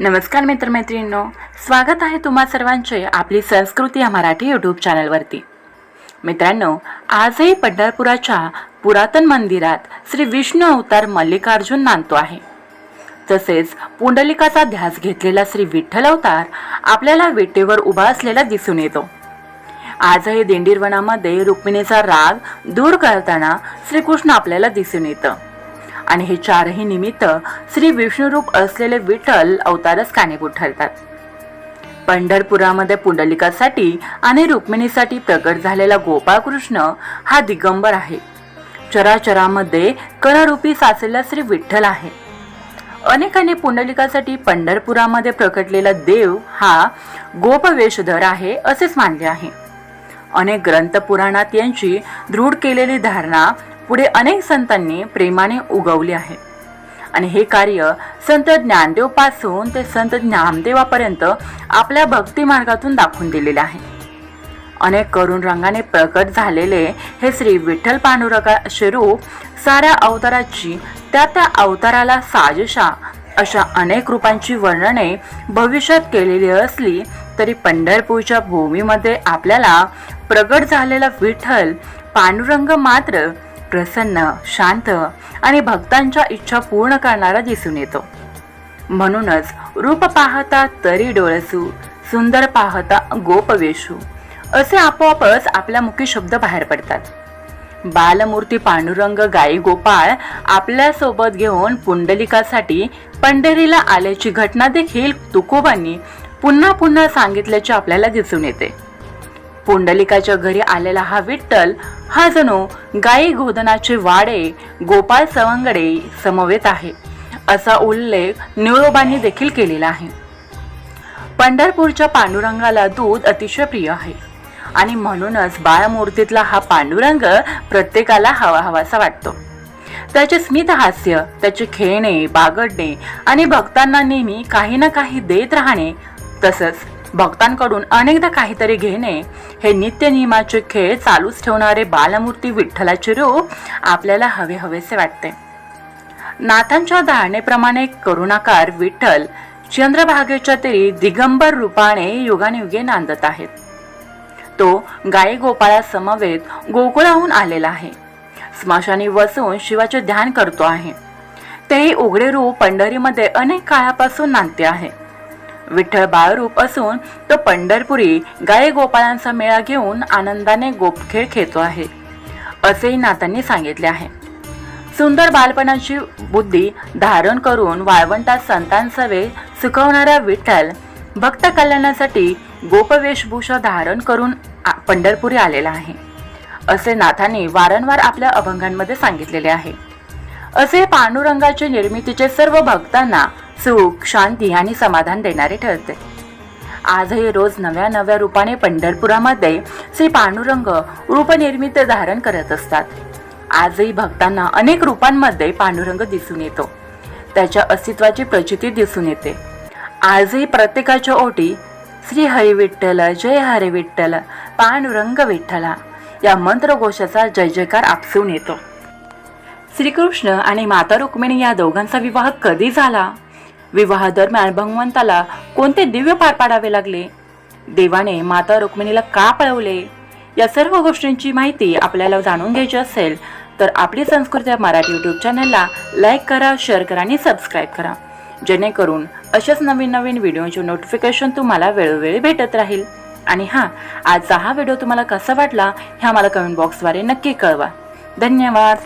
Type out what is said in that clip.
नमस्कार मित्रमैत्रिणींनो स्वागत आहे तुम्हा सर्वांचे आपली संस्कृती या मराठी यूट्यूब चॅनलवरती. मित्रांनो आजही पंढरपुराच्या पुरातन मंदिरात श्री विष्णू अवतार मल्लिकार्जुन नांदतो आहे. तसेच पुंडलिकाचा ध्यास घेतलेला श्री विठ्ठल अवतार आपल्याला विटेवर उभा असलेला दिसून येतो. आजही दिंडीरवनामध्ये रुक्मिणीचा राग दूर करताना श्रीकृष्ण आपल्याला दिसून येतं. आणि हे चारही निमित्त श्री विष्णुरूप असलेले विठ्ठल अवतारच कारणीभूत ठरतात. पंढरपुरामध्ये पुंडलिकासाठी आणि रुक्मिणीसाठी प्रकट झालेला गोपाळकृष्ण हा दिगंबर आहे. चराचरामध्ये कळरूपी साचलेला श्री विठ्ठल आहे. अनेकांनी पुंडलिकासाठी पंढरपुरामध्ये प्रकटलेला देव हा गोपवेशधर आहे असेच मानले आहे. अनेक ग्रंथ पुराणात यांची दृढ केलेली धारणा पुढे अनेक संतांनी प्रेमाने उगवले आहे. आणि हे कार्य संत ज्ञानदेवपासून ते संत ज्ञानदेवापर्यंत आपल्या भक्ती मार्गातून दाखवून दिलेले आहे. अनेक करुण रंगाने प्रकट झालेले हे श्री विठ्ठल पांडुरंगा स्वरूप साऱ्या अवताराची त्या त्या अवताराला साजशा अशा अनेक रूपांची वर्णने भविष्यात केलेली असली तरी पंढरपूरच्या भूमीमध्ये आपल्याला प्रगट झालेला विठ्ठल पांडुरंग मात्र प्रसन्न शांत आणि भक्तांच्या इच्छा पूर्ण करणारा दिसून येतो. म्हणूनच रूप पाहता तरी डोळसू सुंदर पाहता गोपवेशू असे आपोआपच आपल्या मुखी शब्द बाहेर पडतात. बालमूर्ती पांडुरंग गाई गोपाळ आपल्यासोबत घेऊन पुंडलिकासाठी पंढरीला आल्याची घटना देखील तुकोबांनी पुन्हा पुन्हा सांगितल्याचे आपल्याला दिसून येते. पुंडलिकाच्या घरी आलेला हा विठ्ठल हा जणू गाई गोधनाचे वाडे गोपाळ सवंगडे समवेत आहे. असा उल्लेख निळोबांनी देखील केलेला आहे. पंढरपूरच्या पांडुरंगाला दूध अतिशय प्रिय आहे. आणि म्हणूनच बाळमूर्तीतला हा पांडुरंग प्रत्येकाला हवा हवासा वाटतो. त्याचे स्मित हास्य त्याचे खेळणे बागडणे आणि भक्तांना नेहमी काही ना काही देत राहणे तसंच भक्तांकडून अनेकदा काहीतरी घेणे हे नित्य नियमाचे खेळ चालूच ठेवणारे बालमूर्ती विठ्ठलाचे रूप आपल्याला हवे हवेसे वाटते. नाथांच्या धारणेप्रमाणे करुणाकार विठ्ठल चंद्रभागेच्या तरी दिगंबर रूपाने युगानियुगे नांदत आहेत. तो गाई गोपाळा समवेत गोकुळाहून आलेला आहे. स्मशानी बसून शिवाचे ध्यान करतो आहे. तेही उघडे रूप पंढरीमध्ये अनेक काळापासून नांदते आहे. विठ्ठल बाळरूप असून तो पंढरपुरी गायी गोपाळांचा मेळा घेऊन आनंदाने गोपखेळ खेळतो आहे असेही नाथांनी सांगितले आहे. सुंदर बालपणाची बुद्धी धारण करून वाळवंटात संतांसवे सुखवणाऱ्या विठ्ठल भक्त कल्याणासाठी गोपवेशभूषा धारण करून आ- पंढरपुरी आलेला आहे असे नाथांनी वारंवार आपल्या अभंगांमध्ये सांगितलेले आहे. असे पांडुरंगाच्या निर्मितीचे सर्व भक्तांना सुख शांती आणि समाधान देणारे ठरते. आजही रोज नव्या नव्या रूपाने पंढरपुरामध्ये श्री पांडुरंग रूपनिर्मित धारण करत असतात. आजही भक्तांना अनेक रूपांमध्ये पांडुरंग दिसून येतो. त्याच्या अस्तित्वाची प्रचिती दिसून येते. आजही प्रत्येकाच्या ओटी श्री हरी विठ्ठल जय हरिविठ्ठल पांडुरंग विठ्ठला या मंत्रघोषाचा जय जयकार आपसून येतो. श्रीकृष्ण आणि माता रुक्मिणी या दोघांचा विवाह कधी झाला? विवाह दरम्यान भगवंताला कोणते दिव्य पार पाडावे लागले? देवाने माता रुक्मिणीला का पळवले? या सर्व गोष्टींची माहिती आपल्याला जाणून घ्यायची असेल तर आपली संस्कृती या मराठी यूट्यूब चॅनलला लाईक करा शेअर करा आणि सबस्क्राईब करा. जेणेकरून अशाच नवीन नवीन व्हिडिओचे नोटिफिकेशन तुम्हाला वेळोवेळी भेटत राहील. आणि हां आजचा हा व्हिडिओ तुम्हाला कसा वाटला हे आम्हाला कमेंट बॉक्सद्वारे नक्की कळवा. धन्यवाद!